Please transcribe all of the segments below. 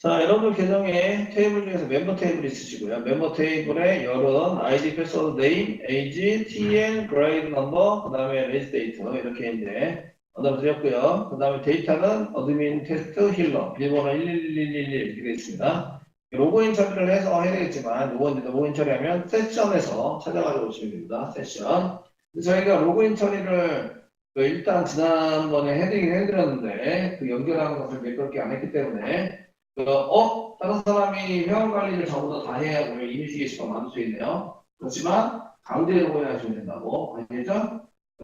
자, 여러분들 계정에 테이블 중에서 멤버 테이블 있으시고요. 멤버 테이블에 열은 아이디, 패스워드, 네임, 에이지, TN, 그레이드 넘버, 그 다음에 레지 데이트 이렇게 이제 얻어 드렸고요. 그 다음에 데이터는 어드민 테스트 힐러 비밀번호 11111 이렇게 있습니다. 로그인 처리를 해서 해야 되겠지만 이제 로그인 처리하면 세션에서 찾아가지고 오시면 됩니다. 세션. 저희가 로그인 처리를 그 일단 지난번에 해드리긴 해드렸는데 그 연결하는 것을 매끄럽게 안 했기 때문에 그, 어? 다른 사람이 회원 관리를 저보다 다 해야 이미지 게시판 만들 수 있네요. 그렇지만 강제 로그인 하시면 된다고 아시겠죠?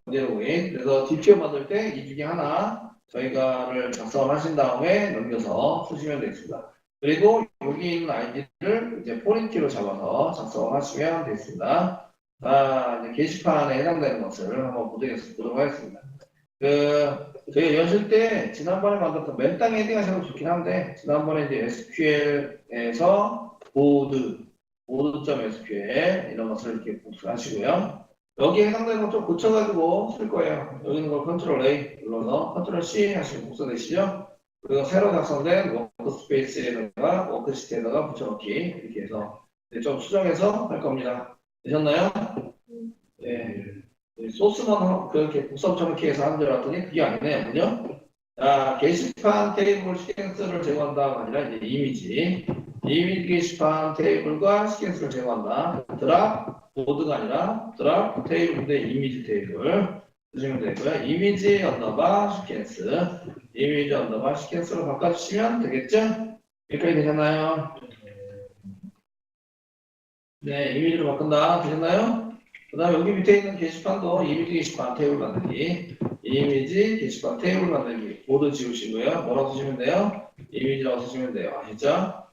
강제 로그인. 그래서 DPO 만들 때 이 중에 하나 저희가를 작성을 하신 다음에 넘겨서 쓰시면 되겠습니다. 그리고 여기 있는 아이디를 이제 포인트로 잡아서 작성을 하시면 되겠습니다. 자, 이제 게시판에 해당되는 것을 한번 보도록 하겠습니다. 그, 저희가 연실 때 지난번에 만들었던 맨땅 헤딩 하셔도 좋긴 한데 지난번에 이제 SQL에서 보드 보드.sql 이런 것을 이렇게 복수하시고요. 여기에 해당되는 것좀 고쳐가지고 쓸 거예요. 여기 있는 걸 컨트롤 A 눌러서 컨트롤 C 하시면 복사되시죠? 그리고 새로 작성된 워크스페이스에다가 워크시트에다가 붙여넣기 이렇게 해서 이제 좀 수정해서 할 겁니다. 되셨나요? 네. 네, 소스만 그렇게 복사처럼 해서 하는 줄 알았더니 그게 아니네요. 자, 게시판 테이블 시퀀스를 제공한다가 아니라 이제 이미지. 이미지 게시판 테이블과 시퀀스를 제공한다. 드랍 보드가 아니라 드랍 테이블 대 이미지 테이블 쓰시면 되고요. 이미지 언더바 시퀀스. 이미지 언더바 시퀀스로 바꿔주시면 되겠죠? 여기까지 되셨나요? 네, 이미지로 바꾼다. 되셨나요? 그 다음에 여기 밑에 있는 게시판도 이미지 게시판 테이블 만들기. 이미지 게시판 테이블 만들기. 모두 지우시고요. 뭐라고 쓰시면 돼요? 이미지라고 쓰시면 돼요. 아시죠?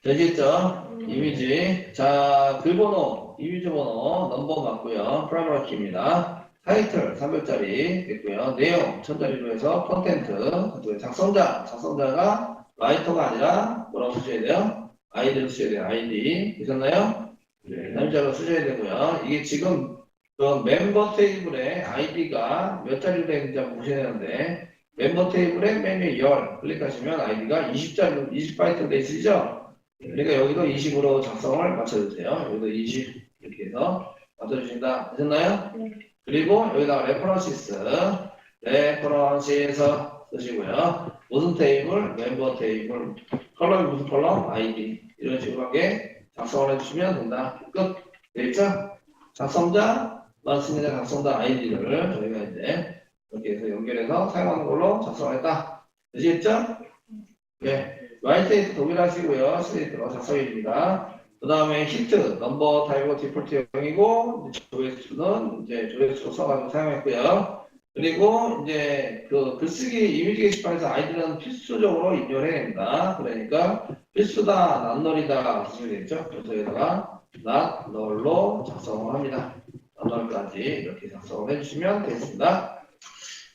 되겠죠? 이미지. 자, 글번호, 이미지 번호, 넘버 맞고요. 프라이머리 키입니다. 타이틀 300짜리 있고요. 내용 1000짜리로 해서 컨텐트, 그리고 작성자, 작성자가 라이터가 아니라 뭐라고 쓰셔야 돼요? 아이디를 쓰셔야 돼요. 아이디. 되셨나요? 네, 남자로 쓰셔야 되고요. 이게 지금 그 멤버 테이블에 아이디가 몇 자리로 되는지 한번 보셔야 되는데 멤버 테이블에 맨 위에 열 클릭하시면 아이디가 20자리, 20바이트 돼 있으시죠? 그러니까 여기도 20으로 작성을 맞춰주세요. 여기도 20 이렇게 해서 맞춰주신다. 되셨나요? 네. 그리고 여기다가 레퍼런시스, 레퍼런시스 쓰시고요. 무슨 테이블? 멤버 테이블. 컬럼이 무슨 컬럼? 아이디. 이런 식으로 하게 작성을 해주시면 된다. 끝. 됐죠? 작성자만 쓰는 작성자 아이디를 저희가 이제 이렇게 해서 연결해서 사용하는 걸로 작성했다. 되시겠죠? 네. 라이트에서 동일하시고요. 스테이트로 작성입니다. 그 다음에 히트, 넘버 타입은 디폴트 0이고, 조회수는 이제 조회수 써가지고 사용했고요. 그리고 이제 그 글쓰기 이미지 게시판에서 아이디는 필수적으로 입력을 해야 됩니다. 그러니까 필수다, 낫널이다 쓰시면 되겠죠. 그래서 여기다가 null로 작성을 합니다. null까지 이렇게 작성을 해주시면 되겠습니다.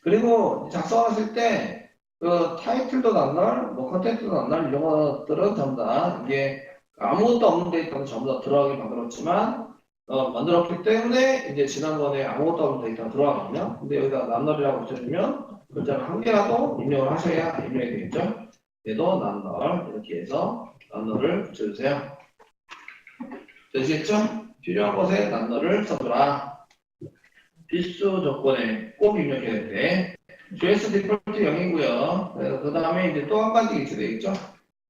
그리고 작성하실 때 그 타이틀도 낫널, 뭐 컨텐츠도 낫널 이런 것들은 전부 다 이게 아무것도 없는 데이터는 전부 다 들어가게 만들었지만 어, 만들었기 때문에 이제 지난번에 아무것도 없는 데이터가 들어가거든요. 근데 여기다 낫널이라고 붙여주면 글자를 한 개라도 입력을 하셔야 입력이 되겠죠. 얘도 낫널 이렇게 해서 낫널을 붙여주세요. 되시겠죠? 필요한 곳에 낫널을 써주라. 필수 조건에 꼭 입력해야 돼. JS 디폴트 0이고요. 그 다음에 이제 또 한 가지 있어야 되겠죠?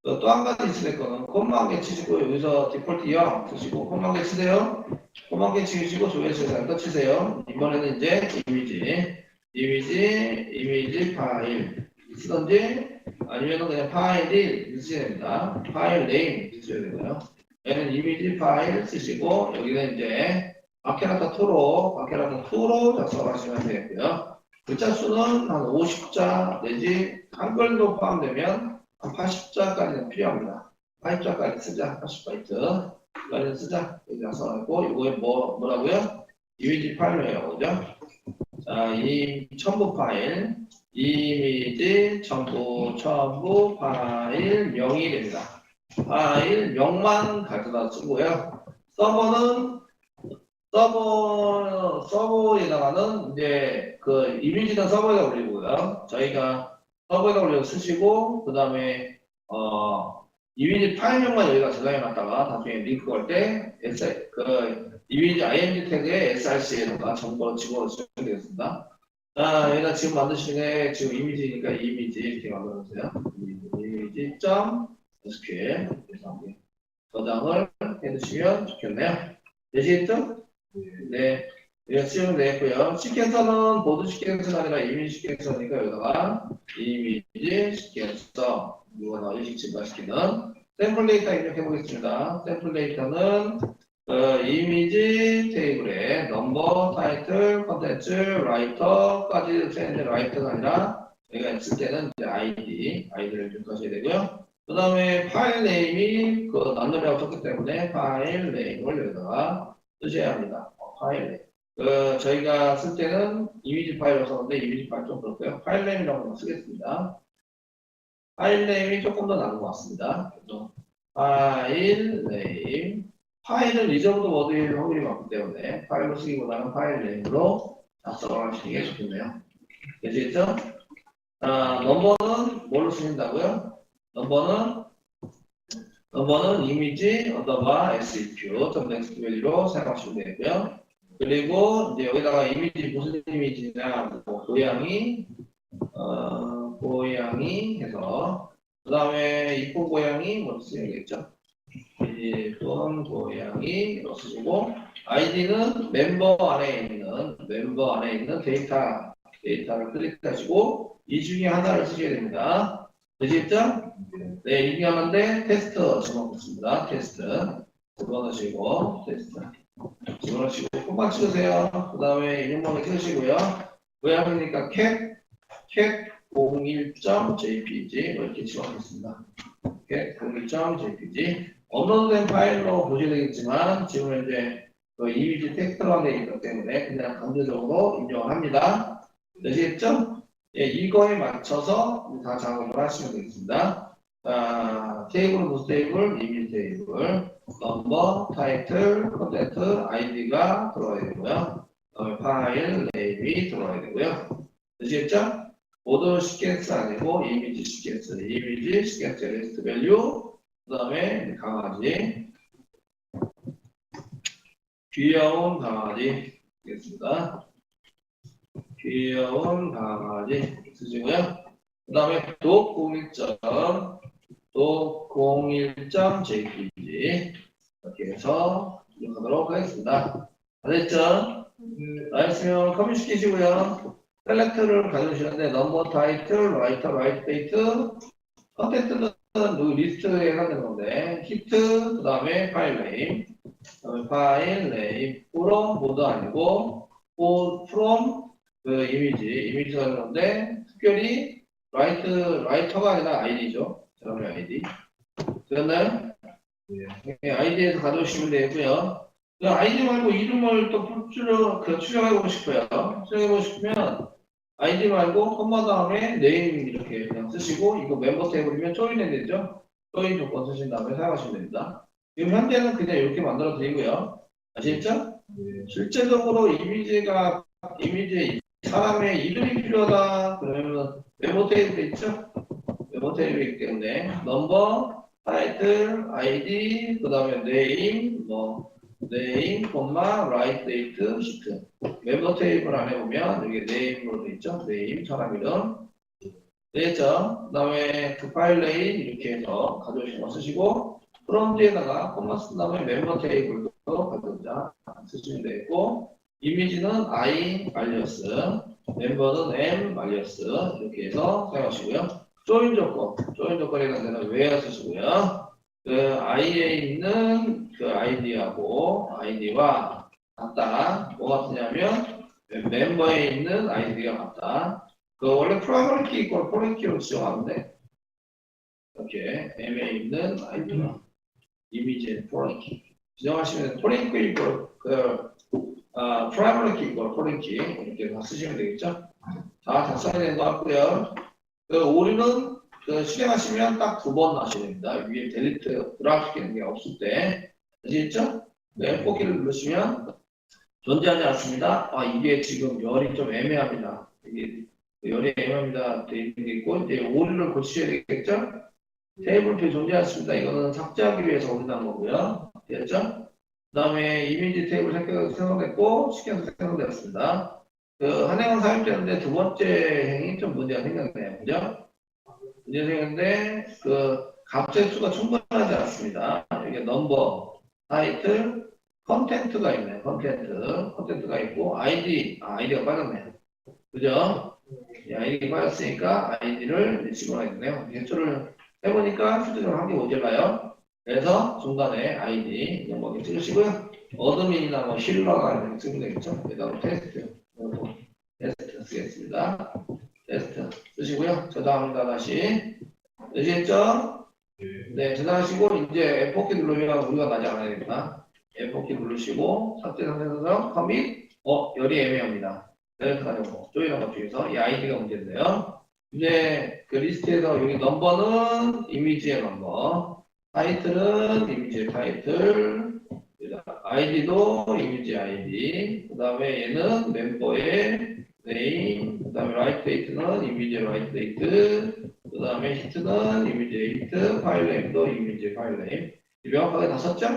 또 한 가지 있을 거는 콤마 한개 치시고 여기서 디폴트 0 쓰시고 콤마 한개 치세요. 콤마 한개 치시고 조회수에서 엔터 치세요. 이번에는 이제 이미지, 이미지, 이미지 파일 쓰던지 아니면 그냥 파일이 쓰셔야 됩니다. 파일 네임 쓰셔야 되고요. 얘는 이미지 파일 쓰시고 여기는 이제 마케라타 2로 마케라타 2로 작성하시면 되겠고요. 글자 수는 한 50자 내지 한글도 포함되면 한 80자까지는 필요합니다. 80자까지 쓰자. 80바이트까지 쓰자. 여기 작성하고 이거에 뭐 뭐라고요? 이미지 파일이에요. 그죠? 자, 이 첨부 파일 이미지 첨부 첨부 파일 0이 됩니다. 파일 0만 가져다 쓰고요. 서버는 서버 서버에다가는 이제 그 이미지는 서버에다 올리고요. 저희가 서버에다 올려 쓰시고 그 다음에 어 이미지 파일명만 여기다 저장해 놨다가 나중에 링크 걸 때 S 그 이미지 img 태그에 src에다가 정보를 집어넣으시면 되겠습니다. 자 여기다 지금 만드시는 지금 이미지니까 이미지 이렇게 만들어주세요. 이미지 점 SQL 저장을 해두시면 좋겠네요. 되시겠죠? 네. 이거 쓰면 되겠고요. 시퀀서는 보드 시퀀서가 아니라 이미지 시퀀서니까 여기다가 이미지 시퀀서 이거나 일식 증가시키는 샘플 데이터 입력해 보겠습니다. 샘플 데이터는 어, 이미지 테이블에 넘버, 타이틀, 컨텐츠, 라이터까지 쓰는데 라이터가 아니라 여기가 있을 때는 이제 아이디, 아이디를 입력하셔야 되고요. 그 다음에 파일 네임이 그 란덤이라고 썼기 때문에 파일 네임을 여기다가 쓰셔야 합니다. 어, 파일 네임. 그 저희가 쓸 때는 이미지 파일로 썼는데 이미지 파일 좀 그렇고요. 파일 네임이라고 쓰겠습니다. 파일 네임이 조금 더 나은 것 같습니다. 파일 네임 파일은 리저브드 워드일 확률이 많기 때문에 파일로 쓰기보다는 파일 네임으로 작성을 하시는 게 좋겠네요. 되시겠죠? 아, 넘버는 뭘로 쓰신다고요? 넘버는 넘버는 이미지 언더바 seq 점 넥스트 밸류로 사용하시면 되고요. 그리고 이제 여기다가 이미지 무슨 이미지냐 뭐 고양이 어 고양이 해서 그 다음에 이쁜 고양이 뭐 쓰여야겠죠. 이쁜 고양이로 쓰시고 아이디는 멤버 안에 있는 멤버 안에 있는 데이터 데이터를 클릭하시고 이 중에 하나를 쓰셔야 됩니다. 되시겠죠? 네, 입력하는데 테스트 적어놓습니다. 테스트 집어넣으시고 테스트 집어넣으시고 콤마 찍으세요. 그 다음에 이름번호 찍으시고요. 고양이니까 cat cat 01.jpg 뭐 이렇게 집어넣겠습니다. cat 01.jpg 업로드된 파일로 보셔야 되겠지만 지금 현재 그 이미지 텍스트가 되어 있기 때문에 그냥 강제적으로 인정을 합니다. 되시겠죠? 예, 이거에 맞춰서 다 작업을 하시면 되겠습니다. 자, 테이블 무슨 테이블? 이미지 테이블, 넘버, 타이틀, 컨텐트, 아이디가 들어가야 되고요. 그다음에 파일, 네임이 들어가야 되고요. 되시겠죠? 모두 시퀀스 아니고 이미지 시퀀스, 이미지 시퀀스 리스트 밸류, 그 다음에 강아지, 귀여운 강아지 되겠습니다. 귀여운 강아지 쓰시고요. 그 다음에 독01점 독01.jpg 이렇게 해서 입력하도록 하겠습니다. 아셨죠? 알았으면 커밋 시키시고요. 셀렉트를 가져오시는데 넘버 타이틀, 라이터, 라이트 데이트 컨텐츠는 그 리스트에 해당되는 건데 히트, 그 다음에 파일 네임 그다음에 파일 네임 프롬 모드 아니고 프롬 그 이미지, 이미지가 되는데 특별히 라이트, 라이터가 아니라 아이디죠. 저런 아이디. 되었나요? 네, 아이디에서 가져오시면 되고요. 그 아이디 말고 이름을 또 추려, 그 추정해보고 싶어요. 추정해보고 싶으면 아이디 말고 콤마 다음에 네임 이렇게 그냥 쓰시고 이거 멤버 테이블이면 조인해 되죠? 조인 조건 쓰신 다음에 사용하시면 됩니다. 지금 현재는 그냥 이렇게 만들어 드리고요. 아시겠죠? 실제적으로 이미지가 이미지에 사람의 이름이 필요하다 그러면 메모 테이블 있죠? 메모 테이블이기 때문에 넘버, 타이틀, 아이디, 그 다음에 네임, 뭐 콤마, 라이트 데이트, 시트 메모 테이블 안에 보면 여기 네임으로 돼 있죠? 네임, 사람 이름 되겠죠? 그 다음에 그 파일 네임 이렇게 해서 가져오신 거 쓰시고 프롬 뒤에다가 콤마 쓴 다음에 멤버 테이블도 가져오자 쓰시면 되고 이미지는 I 알리어스, 멤버는 M 알리어스 이렇게 해서 사용하시고요. 조인 조건, 조인 대한 데는 where 쓰시고요. 그 I에 있는 그 아이디하고 아이디와 같다. 뭐 같으냐면 멤버에 있는 아이디가 같다. 그 원래 프라이머리 키 이걸 포린 키로 지정하는데 이렇게 M에 있는 아이디가 이미지의 포린 키 지정하시면 포린 키 이걸 그 아, 프라이머리 키, 이거 포린 키 이렇게 다 쓰시면 되겠죠? 다 작성이 된것 같고요. 그 오류는 그 실행하시면 딱 두 번 하셔야 됩니다. 위에 델리트 드랍시키는 게 없을 때 아시겠죠? 네, 포기를 누르시면 존재하지 않습니다. 아 이게 지금 열이 좀 애매합니다. 이게 열이 M입니다. 돼 있는 게 있고, 이제 오류를 고치셔야 되겠죠? 테이블표 존재했습니다. 이거는 삭제하기 위해서 올린다는 거고요. 됐죠? 그 다음에 이미지 테이블 생성됐고, 시켜서 생성되었습니다. 그, 한 행은 사용되는데 두 번째 행이 좀 문제가 생겼네요. 그죠? 문제 생겼는데, 그, 값의 수가 충분하지 않습니다. 이게 넘버, 타이틀, 컨텐트가 있네요. 컨텐트. 컨텐트가 있고, 아이디, 아, 아이디가 빠졌네요. 그죠? 이 아이디가 빠졌으니까 아이디를 집어넣어야겠네요. 개수를 해보니까 수준을 한개 모자라요. 그래서 중간에 아이디 거 찍으시고요. 어드민이나 뭐거 쓰면 되겠죠. 그다음 테스트, 테스트 쓰겠습니다. 쓰시고요. 저장합니다 다시. 되시겠죠? 네, 저장하시고 이제 F4키 누르면 우리가 나지 않아야 됩니다. F4키 누르시고 삭제 상태에서 커밋 어 열이 애매합니다. 이렇게 가지고 조이는 것 중에서 이 아이디가 문제인데요. 이제 그 리스트에서 여기 넘버는 이미지의 넘버, 타이틀은 이미지의 타이틀, 아이디도 이미지 아이디, 그 다음에 얘는 멤버의 네임, 그 다음에 라이트 데이트는 이미지의 라이트 데이트, 그 다음에 히트는 이미지의 히트, 파일 네임도 이미지의 파일 네임. 명확하게 다 썼죠?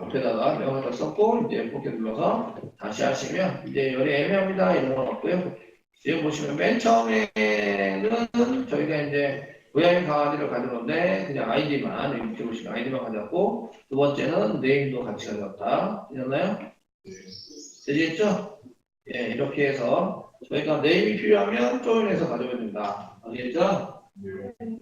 앞에다가 명확하게 다 썼고 이제 F4 눌러서 다시 하시면 이제 열이 애매합니다 이런 건 없고요. 지금 보시면 맨 처음에는 저희가 이제 고양이 강아지를 가져오는데 그냥 아이디만 이렇게 보시면 아이디만 가져왔고 두 번째는 네임도 같이 가져왔다. 되셨나요? 되시겠죠? 예, 이렇게 해서 저희가 네임이 필요하면 조인해서 가져오면 됩니다. 아시겠죠?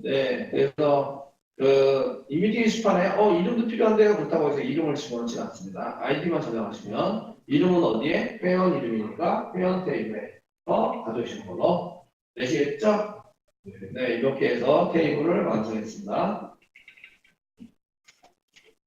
네, 그래서 그 이미지 게시판에 어 이름도 필요한데요 그렇다고 해서 이름을 집어넣지 않습니다. 아이디만 저장하시면 이름은 어디에? 회원 이름이니까 회원 테이블에 어 가져오시는 걸로 되시겠죠? 네, 이렇게 해서 테이블을 완성했습니다.